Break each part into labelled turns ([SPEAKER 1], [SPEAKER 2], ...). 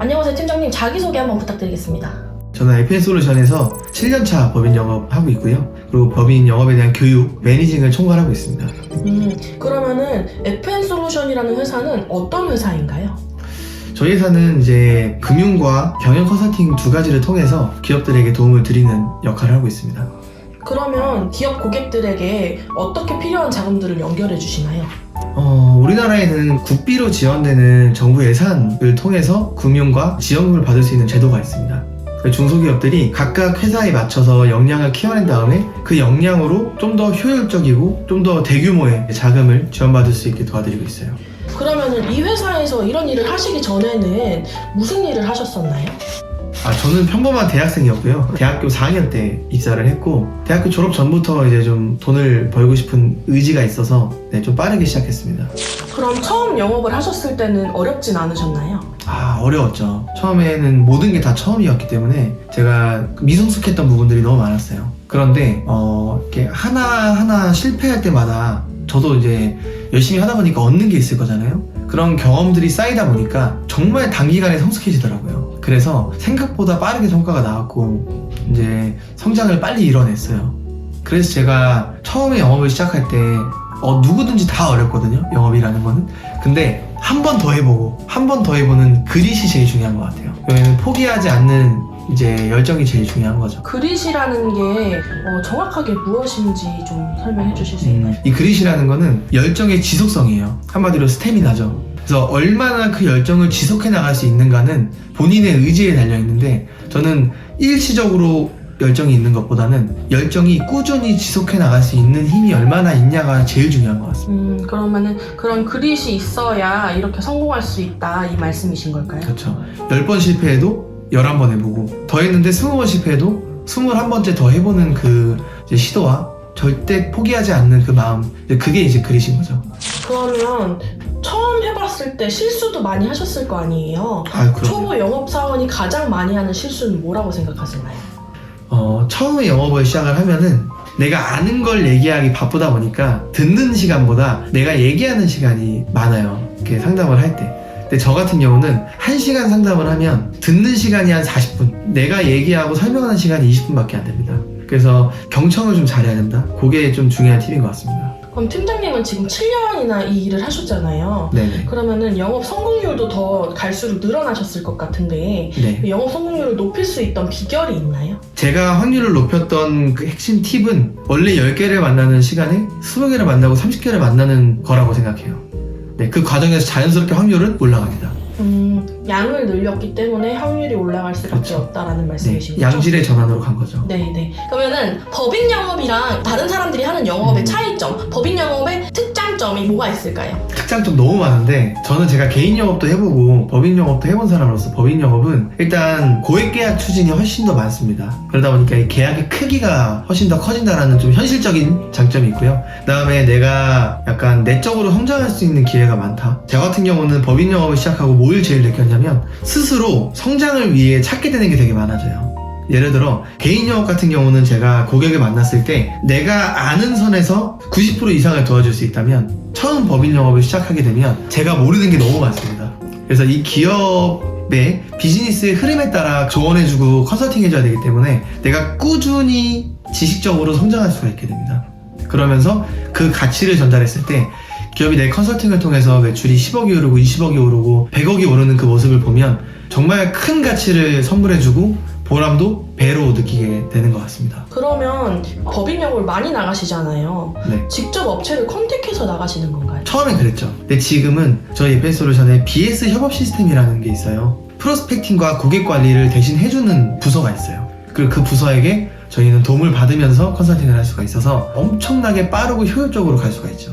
[SPEAKER 1] 안녕하세요 팀장님 자기소개 한번 부탁드리겠습니다.
[SPEAKER 2] 저는 FN 솔루션에서 7년차 법인 영업 하고 있고요. 그리고 법인 영업에 대한 교육, 매니징을 총괄하고 있습니다.
[SPEAKER 1] 음, 그러면은 FN솔루션이라는 회사는 어떤 회사인가요?
[SPEAKER 2] 저희 회사는 이제 금융과 경영 컨설팅 두 가지를 통해서 기업들에게 도움을 드리는 역할을 하고 있습니다.
[SPEAKER 1] 그러면 기업 고객들에게 어떻게 필요한 자금들을 연결해 주시나요?
[SPEAKER 2] 어, 우리나라에는 국비로 지원되는 정부 예산을 통해서 금융과 지원금을 받을 수 있는 제도가 있습니다. 그 중소기업들이 각각 회사에 맞춰서 역량을 키워낸 다음에 그 역량으로 좀 더 효율적이고 좀 더 대규모의 자금을 지원받을 수 있게 도와드리고 있어요.
[SPEAKER 1] 그러면은 이 회사에서 이런 일을 하시기 전에는 무슨 일을 하셨었나요?
[SPEAKER 2] 아, 저는 평범한 대학생이었고요. 대학교 4학년 때 입사를 했고, 대학교 졸업 전부터 이제 좀 돈을 벌고 싶은 의지가 있어서, 네, 좀 빠르게 시작했습니다.
[SPEAKER 1] 그럼 처음 영업을 하셨을 때는 어렵진 않으셨나요?
[SPEAKER 2] 아, 어려웠죠. 처음에는 모든 게 다 처음이었기 때문에 제가 미성숙했던 부분들이 너무 많았어요. 그런데, 어, 이렇게 하나하나 실패할 때마다 저도 이제 열심히 하다 보니까 얻는 게 있을 거잖아요. 그런 경험들이 쌓이다 보니까 정말 단기간에 성숙해지더라고요. 그래서 생각보다 빠르게 성과가 나왔고, 이제 성장을 빨리 이뤄냈어요. 그래서 제가 처음에 영업을 시작할 때, 어, 누구든지 다 어렵거든요. 영업이라는 거는. 근데 한 번 더 해보고, 한 번 더 해보는 그릿이 제일 중요한 것 같아요. 왜냐면 포기하지 않는 이제 열정이 제일 중요한 거죠.
[SPEAKER 1] 그릿이라는 게 어, 정확하게 무엇인지 좀 설명해 주실 수 있나요?
[SPEAKER 2] 음, 이 그릿이라는 거는 열정의 지속성이에요. 한마디로 스태미나죠. 그래서 얼마나 그 열정을 지속해 나갈 수 있는가는 본인의 의지에 달려 있는데 저는 일시적으로 열정이 있는 것보다는 열정이 꾸준히 지속해 나갈 수 있는 힘이 얼마나 있냐가 제일 중요한 것 같습니다.
[SPEAKER 1] 음, 그러면은 그런 그릿이 있어야 이렇게 성공할 수 있다 이 말씀이신 걸까요?
[SPEAKER 2] 그렇죠. 10번 실패해도 11번 해보고 더 했는데 20번 실패해도 21번째 더 해보는 그 시도와 절대 포기하지 않는 그 마음 그게 이제 그릿인 거죠.
[SPEAKER 1] 그러면 처음 해봤을 때 실수도 많이 하셨을 거 아니에요?
[SPEAKER 2] 아, 그럼.
[SPEAKER 1] 초보 영업 사원이 가장 많이 하는 실수는 뭐라고 생각하시나요?
[SPEAKER 2] 어, 처음에 영업을 시작을 하면은 내가 아는 걸 얘기하기 바쁘다 보니까 듣는 시간보다 내가 얘기하는 시간이 많아요. 이렇게 상담을 할 때. 근데 저 같은 경우는 1시간 상담을 하면 듣는 시간이 한 40분. 내가 얘기하고 설명하는 시간이 20분밖에 안 됩니다. 그래서 경청을 좀 잘해야 된다. 그게 좀 중요한 팁인 것 같습니다.
[SPEAKER 1] 그럼 팀장님은 지금 7년이나 이 일을 하셨잖아요.
[SPEAKER 2] 네네.
[SPEAKER 1] 그러면은 영업 성공률도 더 갈수록 늘어나셨을 것 같은데
[SPEAKER 2] 네.
[SPEAKER 1] 그 영업 성공률을 높일 수 있던 비결이 있나요?
[SPEAKER 2] 제가 확률을 높였던 그 핵심 팁은 원래 10개를 만나는 시간에 20개를 만나고 30개를 만나는 거라고 생각해요. 네, 그 과정에서 자연스럽게 확률은 올라갑니다.
[SPEAKER 1] 음, 양을 늘렸기 때문에 확률이 올라갈 수밖에
[SPEAKER 2] 그렇죠.
[SPEAKER 1] 없다라는
[SPEAKER 2] 네,
[SPEAKER 1] 말씀이신 거죠?
[SPEAKER 2] 양질의 전환으로 간 거죠.
[SPEAKER 1] 네 네. 그러면은 법인 영업이랑 다른 사람들이 하는 영업의
[SPEAKER 2] 음.
[SPEAKER 1] 차이점, 법인 영업의 특장점이 뭐가 있을까요?
[SPEAKER 2] 특장점 너무 많은데 저는 제가 개인 영업도 해보고 법인 영업도 해본 사람으로서 법인 영업은 일단 고액 계약 추진이 훨씬 더 많습니다. 그러다 보니까 이 계약의 크기가 훨씬 더 커진다라는 좀 현실적인 장점이 있고요. 그다음에 내가 약간 내적으로 성장할 수 있는 기회가 많다. 저 같은 경우는 법인 영업을 시작하고 뭘 제일 느꼈냐 면 스스로 성장을 위해 찾게 되는 게 되게 많아져요. 예를 들어 개인 영업 같은 경우는 제가 고객을 만났을 때 내가 아는 선에서 90% 이상을 도와줄 수 있다면 처음 법인 영업을 시작하게 되면 제가 모르는 게 너무 많습니다. 그래서 이 기업의 비즈니스의 흐름에 따라 조언해주고 컨설팅해줘야 되기 때문에 내가 꾸준히 지식적으로 성장할 수가 있게 됩니다. 그러면서 그 가치를 전달했을 때 기업이 내 컨설팅을 통해서 매출이 10억이 오르고 20억이 오르고 100억이 오르는 그 모습을 보면 정말 큰 가치를 선물해주고 보람도 배로 느끼게 되는 것 같습니다.
[SPEAKER 1] 그러면 법인 영업을 많이 나가시잖아요.
[SPEAKER 2] 네.
[SPEAKER 1] 직접 업체를 컨택해서 나가시는 건가요?
[SPEAKER 2] 처음엔 그랬죠. 근데 지금은 저희 에펜솔루션에 BS 협업 시스템이라는 게 있어요. 프로스펙팅과 고객 관리를 대신 해주는 부서가 있어요. 그리고 그 부서에게 저희는 도움을 받으면서 컨설팅을 할 수가 있어서 엄청나게 빠르고 효율적으로 갈 수가 있죠.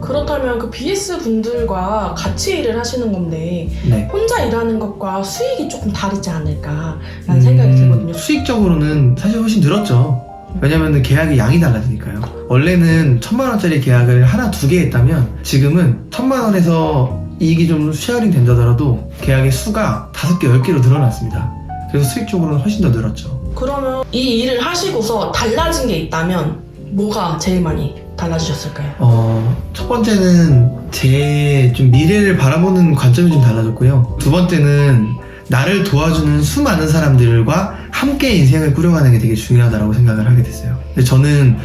[SPEAKER 1] 그렇다면 그 BS 분들과 같이 일을 하시는 건데
[SPEAKER 2] 네.
[SPEAKER 1] 혼자 일하는 것과 수익이 조금 다르지 않을까라는
[SPEAKER 2] 음,
[SPEAKER 1] 생각이 들거든요.
[SPEAKER 2] 수익적으로는 사실 훨씬 늘었죠. 왜냐면 계약의 양이 달라지니까요. 원래는 천만 원짜리 계약을 하나 두 개 했다면 지금은 천만 원에서 이익이 좀 쉐어링 된다더라도 계약의 수가 다섯 개, 열 개로 늘어났습니다. 그래서 수익적으로는 훨씬 더 늘었죠.
[SPEAKER 1] 그러면 이 일을 하시고서 달라진 게 있다면 뭐가 제일 많이 달라지셨을까요?
[SPEAKER 2] 어, 첫 번째는 제 좀 미래를 바라보는 관점이 좀 달라졌고요. 두 번째는 나를 도와주는 수많은 사람들과 함께 인생을 꾸려가는 게 되게 중요하다고 생각을 하게 됐어요. 근데 저는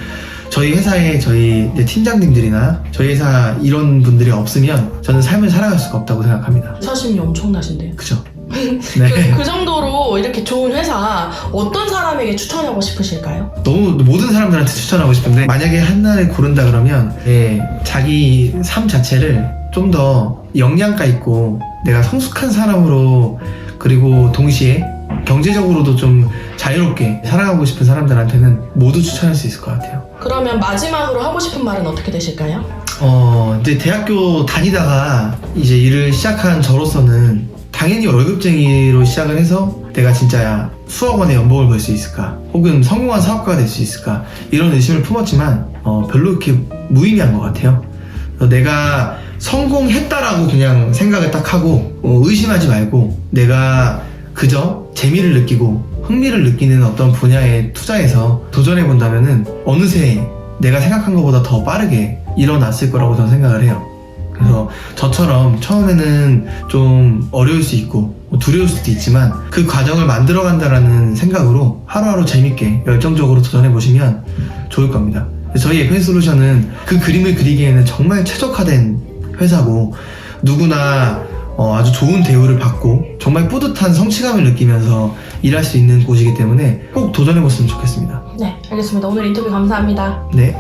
[SPEAKER 2] 저희 회사에 저희 팀장님들이나 저희 회사 이런 분들이 없으면 저는 삶을 살아갈 수가 없다고 생각합니다.
[SPEAKER 1] 사심이 엄청나신데요.
[SPEAKER 2] 그죠?
[SPEAKER 1] 그,
[SPEAKER 2] 네.
[SPEAKER 1] 그 정도로 이렇게 좋은 회사 어떤 사람에게 추천하고 싶으실까요?
[SPEAKER 2] 너무 모든 사람들한테 추천하고 싶은데 만약에 하나를 고른다 그러면 예, 자기 삶 자체를 좀더 영양가 있고 내가 성숙한 사람으로 그리고 동시에 경제적으로도 좀 자유롭게 살아가고 싶은 사람들한테는 모두 추천할 수 있을 것 같아요.
[SPEAKER 1] 그러면 마지막으로 하고 싶은 말은 어떻게 되실까요?
[SPEAKER 2] 어, 이제 대학교 다니다가 이제 일을 시작한 저로서는 당연히 월급쟁이로 시작을 해서 내가 진짜 수억 원의 연봉을 벌 수 있을까? 혹은 성공한 사업가가 될 수 있을까? 이런 의심을 품었지만, 어, 별로 이렇게 무의미한 것 같아요. 내가 성공했다라고 그냥 생각을 딱 하고, 어, 의심하지 말고, 내가 그저 재미를 느끼고, 흥미를 느끼는 어떤 분야에 투자해서 도전해 본다면은, 어느새 내가 생각한 것보다 더 빠르게 일어났을 거라고 저는 생각을 해요. 그래서 저처럼 처음에는 좀 어려울 수 있고 뭐 두려울 수도 있지만 그 과정을 만들어 간다라는 생각으로 하루하루 재밌게 열정적으로 도전해 보시면 좋을 겁니다. 저희 에펜 솔루션은 그 그림을 그리기에는 정말 최적화된 회사고 누구나 어, 아주 좋은 대우를 받고 정말 뿌듯한 성취감을 느끼면서 일할 수 있는 곳이기 때문에 꼭 도전해 보셨으면 좋겠습니다.
[SPEAKER 1] 네, 알겠습니다. 오늘 인터뷰 감사합니다.
[SPEAKER 2] 네.